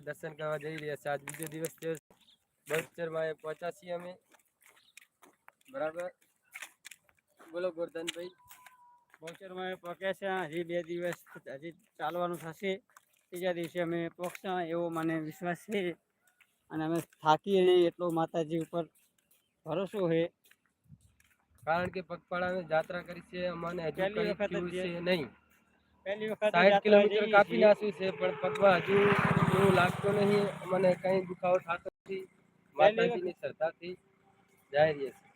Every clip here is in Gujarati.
દર્શન કરવા જઈ રહ્યા છે. આજ બીજો દિવસ છે. બહુચરમાં પહોંચ્યા છીએ અમે. બરાબર? બોલો ગોરધનભાઈ. બહુચરમાં પહોંચ્યા છે. હજી બે દિવસ હજી ચાલવાનું થશે. ત્રીજા દિવસે અમે પહોંચતા એવો મને વિશ્વાસ છે. અને અમે થાકીએ નહીં એટલો માતાજી ઉપર ભરોસો છે. કારણ કે પગપાળાની જાત્રા કરી છે. અમને હજી વખત નહીં. સાઠ કિલોમીટર કાપી નાખ્યું છે પણ પગમાં હજુ એવું લાગતું નહીં. મને કંઈ દુખાવો થતો નથી. માતાજીની શ્રદ્ધાથી જાય રહીએ છીએ.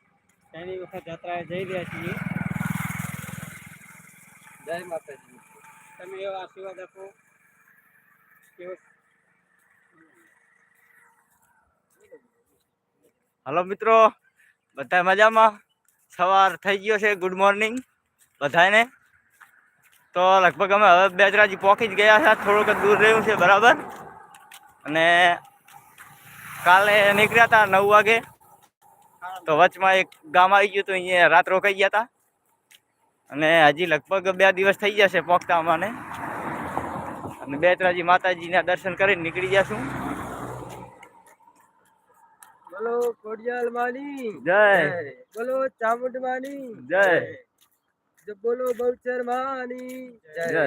પહેલી વખત યાત્રાએ જઈ રહ્યા છીએ. જય માતાજી. તમે એવો આશીર્વાદ આપો. કેવો હલો મિત્રો બધા મજામાં? સવાર થઈ ગયો છે ગુડ મોર્નિંગ બધાને તો લગભગ અમે હવે બેજરાજી પહોંચી જ ગયા છે થોડુંક દૂર રહ્યું છે બરાબર. અને કાલે નીકળ્યા હતા નવ વાગે. તો વચમાં એક ગામ આવી ગયું હતું અહીંયા રાત રોકાઈ ગયા હતા. અને હજી લગભગ બે દિવસ થઈ જશે પહોંચતા અમાને. અને બેચરાજી માતાજીના દર્શન કરીને નીકળી જશું. બોલો કોડિયાલ માની જય. બોલો ચામુંડ માની જય. બોલો બહુચર માની જય.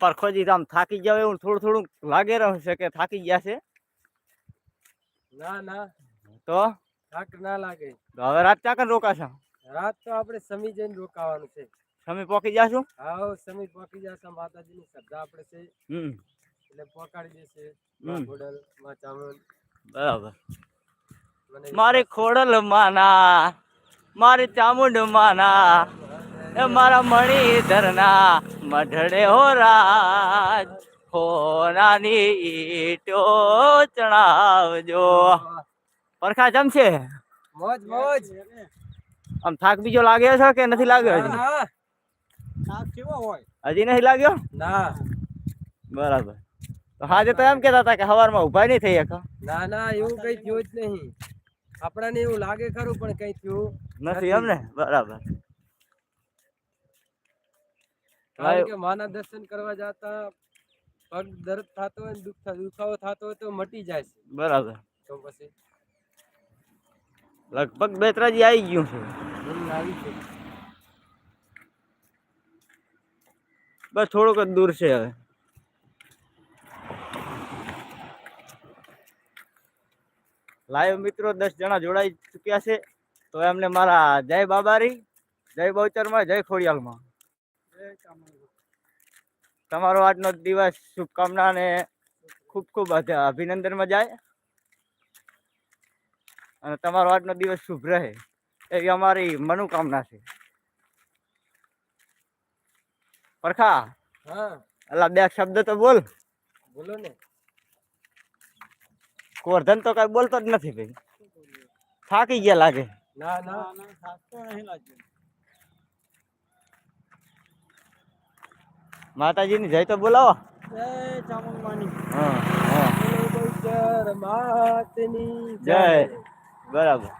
પરખોજી આમ થાકી જાવ એવું થોડું થોડું લાગે રહ્યું છે કે થાકી ગયા છે? ના ના. તો? થાક ના લાગે. હવે રાત ચાકર રોકાશો? રાત તો આપણે સમી જઈને રોકાવાનું છે. તમે પોકી જાશું? હા સમી પહોંચી જશે માતાજીની શ્રદ્ધા આપણે છે. હમ. એટલે પોકાડી દેશે ખોડલ માં ચામુંડ. બરાબર. મારી ખોડલ માના મારી ચામુંડ માના એ મારા મણિધરના મઢડે હો રાજ. હોનાની ઈટો ચણાવજો. પરખા જમશે? મોજ મોજ. આમ થાક બીજો લાગ્યો છે કે નથી લાગ્યો હજી હા, હા. હોય? હજી નથી લાગ્યો? ના. બરાબર. તો હાજે તો એમ કેતા હતા કે સવારમાં ઊભા નહીં થઈ શકો ના ના એવું કઈ થયું જ નહીં. આપણને એવું લાગે ખરું પણ કઈ થયું નથી એમ ને બરાબર. કારણ કે માના દર્શન કરવા જતા પગ દર્દ થતો હોય દુખ દુખાવો થતો હોય તો મટી જાય છે. બરાબર. તો પછી? લગભગ બે ત્રણ આવી ગયું છે. આવી છે. બસ થોડુંક જ દૂર છે હવે. લાઈવ મિત્રો દસ જણા જોડાઈ ચૂક્યા છે. તો એમને મારા જય બાબારી, જય બહુચરમાં, જય ખોડિયાલમાં. તમારો આજનો દિવસ શુભકામના અને ખૂબ ખૂબ અભિનંદનમાં જાય. અને તમારો આજનો દિવસ શુભ રહે એવી અમારી મનોકામના છે. પરખા? હા. અલા બે શબ્દ તો બોલ. બોલો ને. ગોરધન તો કઈ બોલતો જ નથી ભાઈ. થાકી ગયા લાગે. ના ના. ના ના થાક તો નહીં લાગ્યો માતાજીની જય તો બોલાવો. જય ચામુંડમાની હા હા. બોલો બહુચર માતની જય. બરાબર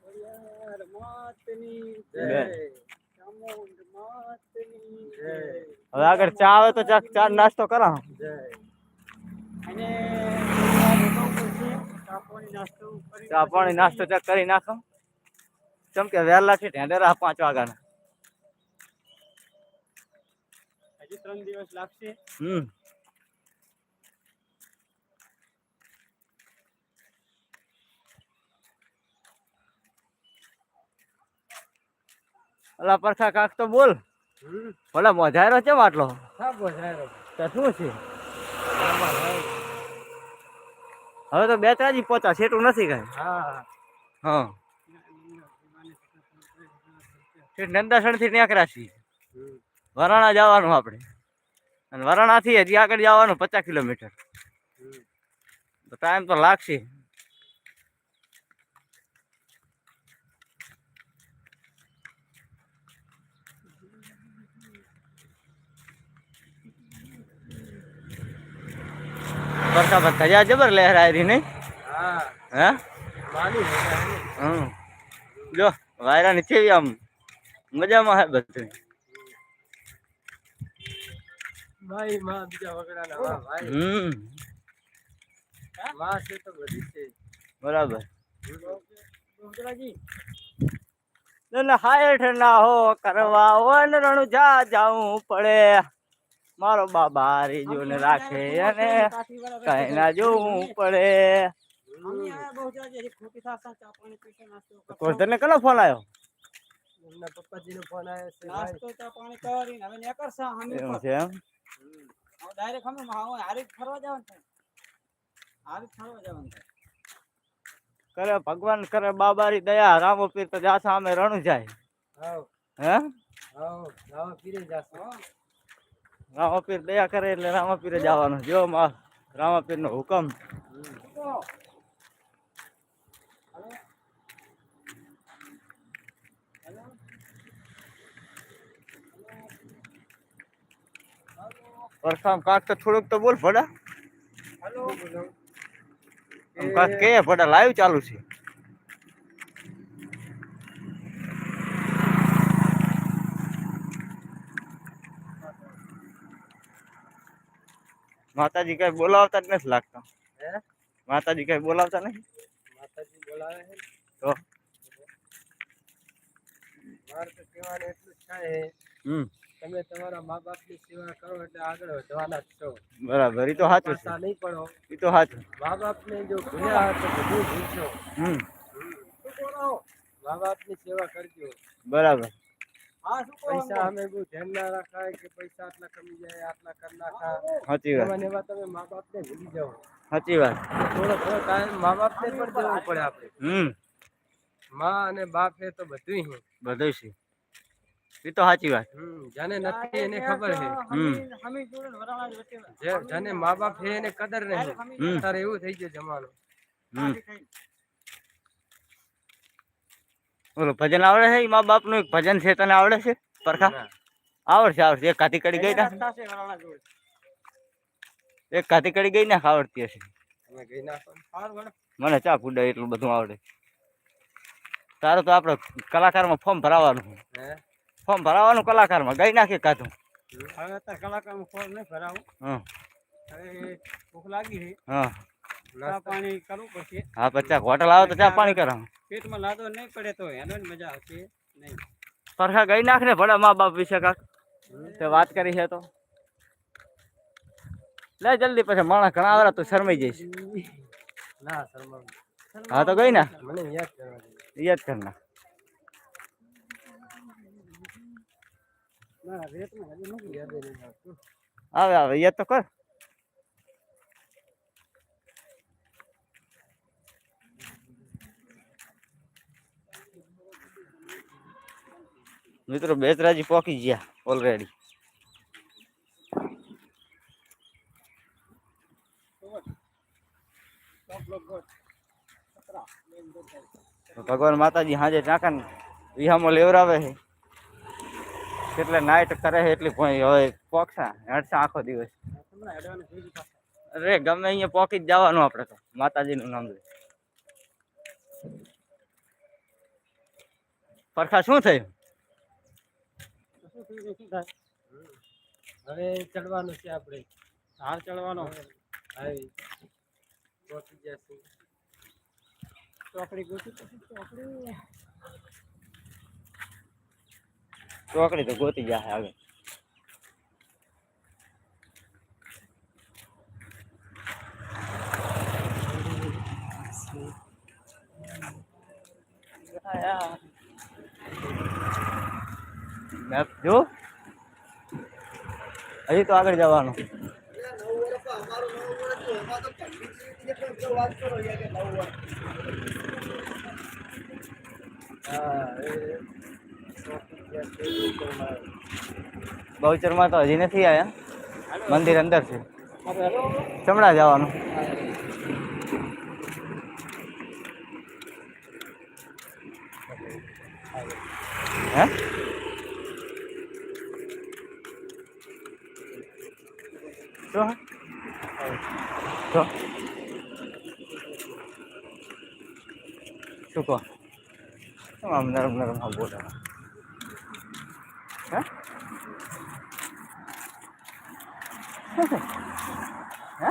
ખોડિયાર માતની જય જય. ચામુંડ માતની જય હવે આગળ ચા આવે તો ચા ચા નાસ્તો કરો. જય। અને થોડી વાર રોકાવું પડશે. ચા પાણી નાસ્તો કરી ચા પાણી નાસ્તો ચા કરી નાખો. ચમ કે વહેલા છે ઢેંડેરા પાંચ વાગ્યાના. હજી ત્રણ દિવસ લાગશે. હમ. અલા પરખા કાક તો બોલ. ઓલા મોજાયરો છે આટલો તો શું છે? હવે તો બે ત્રાજી પહોંચા સેટું નથી કઈ. હા હા. નંદાસણથી નેકરાશી વરાણા જવાનું આપણે. અને વરાણાથી હજી આગળ જવાનું પચાસ કિલોમીટર. ટાઈમ તો લાગશે. પર ધજા જબર લહેર આવી નહીં? હા. હોય. હમ. જો વાયરા નથી આમ મજામાં હે બધું? ભાઈ માં બીજા વગડાના વાહ ભાઈ. હમ. માં છે તો બધી છે. બરાબર. હાઈઠ ના હો કરવા જા જાવું પડે. મારો બાબા રીજો ને રાખે અને કઈ ના જોવું પડે. કોણ તને કનો ફોન આવ્યો પપ્પાજી નો ફોન આવ્યો છે એમ? હવે અમે માં- ફરવા જવાનું છે. ફરવા જવાનું કરે ભગવાન કરે બાબારી દયા રામો પીર તો જા અમે રણું જાય. હાવ. હે? હાવ હાવ ફીરે જાશે રામો પીર દયા કરે એટલે રામાપીરે જવાનું. જો માં રામાપીર નો હુકમ. પરસામ કાક તો થોડુંક તો બોલ ભડા. કાક કે ભડા લાઈવ ચાલુ છે. માતાજી કઈ બોલાવતા જ નથી લાગતા. હે? માતાજી કઈ બોલાવતા નહીં માતાજી બોલાવે છે તો? તમે તમારા મા બાપની સેવા કરો એટલે આગળ વધવાના છો. બરાબર એ તો સાચું છે. નહીં પડો. એ તો સાચું મા બાપને જો ભૂલ્યા તો બધું ભૂલશો. હમ. મા બાપની સેવા કરજો. બરાબર. પૈસા અમે બહુ ધ્યાન ના રાખાય કે પૈસા આટલા કમી જાય આટલા કરી નાખા. સાચી વાત. એમાં ને તમે મા ભૂલી જાઓ. સાચી વાત. થોડો થોડો ટાઈમ મા પણ દેવું પડે આપણે. હમ. માં અને બાપ એ તો બધું છે. બધું છે. એ તો સાચી વાત. હમ જેને નથી એને ખબર છે. જેને મા બાપ છે એને કદર નહીં. હમ. એવું થઈ ગયું જમાનો. હમ ભજન આવડે છે? મા બાપનું એક ભજન છે તને આવડે છે? પરખા? આવડશે આવડશે. એક કાતી કડી ગઈ ના એક કાતી કડી ગઈ ના આવડતી હશે. મને ચા કુડા એટલું બધું આવડે. તારો તો આપણે કલાકારમાં ફોર્મ ભરાવાનું ફોર્મ ભરાવાનું કલાકારમાં. ગઈ નાખે કાતું હવે અત્યારે કલાકારનું નહીં ભરાવું. હા ભૂખ લાગી હા. ચા પાણી કરવું પડશે હા પછી હોટલ આવે તો ચા પાણી કરો પેટમાં લાદો નહીં પડે તો એનો મજા આવશે નહીં. સરખા ગઈ નાખ ને ભલે મા બાપ વિશે કાક. તે વાત કરી છે તો. લે જલ્દી પછી માણસ ઘણા આવે તો શરમાઈ જઈશ. ના શરમાવ હા તો ગઈ ના? મને યાદ કરવા યાદ કર ના. રેતમાં હજી નથી યાદ નહીં આવે આવે યાદ તો કર. મિત્રો બેચરાજી પોકી ગયા ઓલરેડી ભગવાન માતાજી હાજે ચાકન વિહામો લેવરાવે છે. એટલે નાઈટ કરે છે, એટલી ભોંય હવે પોકસા હેડસા આખો દિવસ. હમણાં હેડવાનું થઈ ગયું પાછું. અરે ગમે અહીંયા પોકી જ જવાનું આપણે તો, માતાજીનું નામ લે પરખા શું થયું? તો શું થયું ને શું થાય હવે ચડવાનું છે આપણે. હાર ચડવાનો? આવી. ગોતી જશું ચોકડી ગોતી ચોકડી. ચોકડી તો ગોતી જાય આગળ મેપ જો હજી તો આગળ જવાનું. હા એ પહોંચી ગયા છે ગોકુળમાં. બહુચરમાં તો હજી નથી આવ્યા મંદિર અંદર છે આપણે હેલો ચમડા જવાનું. હે? શું તો શું કહો શું આમ નરમ નરમ આમ બોલે હે હે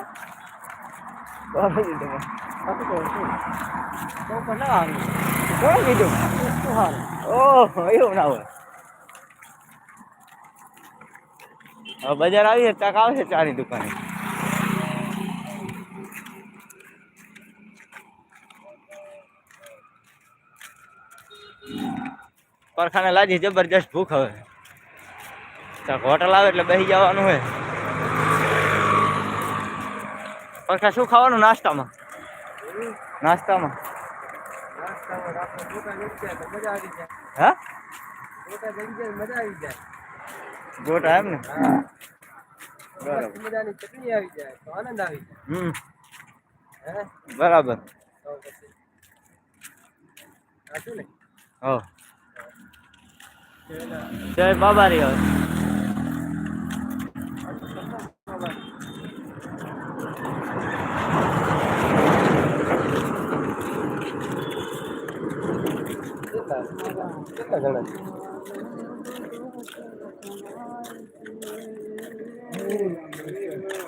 બરાબર કીધું બાકી તો શું? તો પણ ના આવે. કોણે કીધું શું હાલ? ઓહો એવું ના હોય હવે બજાર આવીએ તાક આવશે ચાની દુકાને પરખાને લાજી જબરજસ્ત ભૂખ હવે તાક હોટલ આવે એટલે બેસી જવાનું હોય પરખા શું ખાવાનું? નાસ્તામાં? નાસ્તામાં? નાસ્તામાં આપણે ગોટા જમી જાય તો મજા આવી જાય. હા? ગોટા જમી જાય તો મજા આવી જાય. ગોટા એમ ને હા બરાબર. મસ્ત મજાની ચટણી આવી જાય તો આનંદ આવી હમ જાય હે બરાબર તો પછી સાચું ને હો જય બાબારી હવે કેટલા કેટલા જણા Thank you.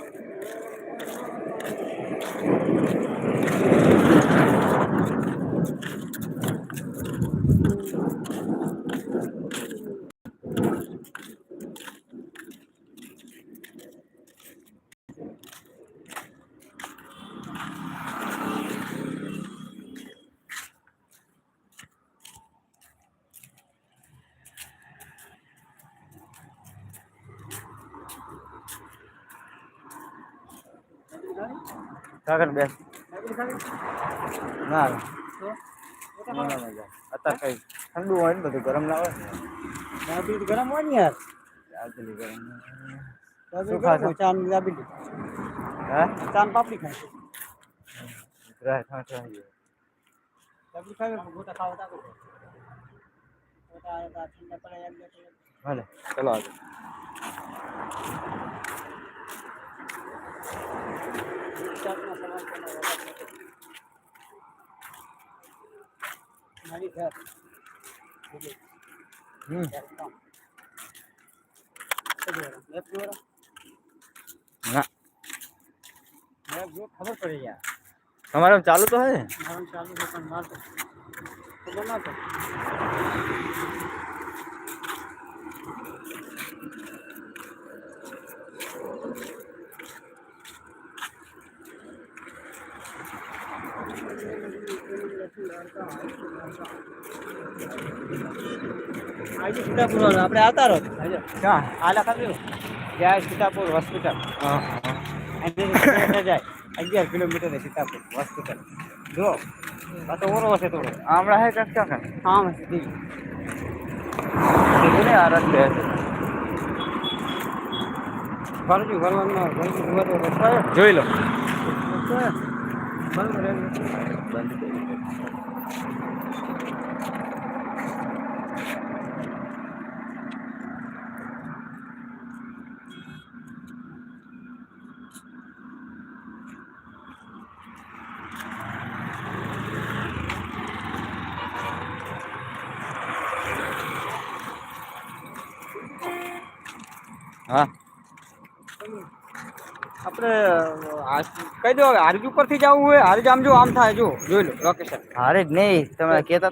છે કાકર બેસ ના તો? ના, ના, ના, અત્યારે કઈ ઠંડુ હોય ને બધું ગરમ ના હોય દાબેલી ગરમ હોય ને યાર દાબેલી ગરમ ના હોય. દાબેલી શું ગરમ ખાશો? હોય, ચાની દાબેલી હે ચાન પાપડી ખાય રાહ ઠાઠ આવી ગયો. દાબેલી ખાવી હોય, ગોટા ખાવા તાકો ગોટા આ ઠંડા પડે એમ ને તેમ. ભલે ચલો આગળ ગુજરાતના સમાચારના વડા મારી ઘર હમ કામ મેપ જોરો ના મેપ જો ખબર પડી યાર તમારે આમ ચાલુ તો હે મારું ચાલુ છે પણ માર તો ખબર ના પડે આજે સીતાપુર આપણે આવતા રહો. ક્યાં? આલા ખાધું જાય સીતાપુર હોસ્પિટલ. હા જાય? અગિયાર કિલોમીટર છે સીતાપુર હોસ્પિટલ. જો આ તો ઓરો હશે થોડો. હમણાં હે કાંક કાંક આમ ને આ રસ્તે. ફરજુ ફરવાનું ફરજુ જોઈ લો. બંધ. હા. આપણે કહી દો હારીજ ઉપરથી જવું હોય? હારીજ આમ જો આમ થાય જો જોઈ લો લોકેશન હારે જ નહીં તમે કહેતા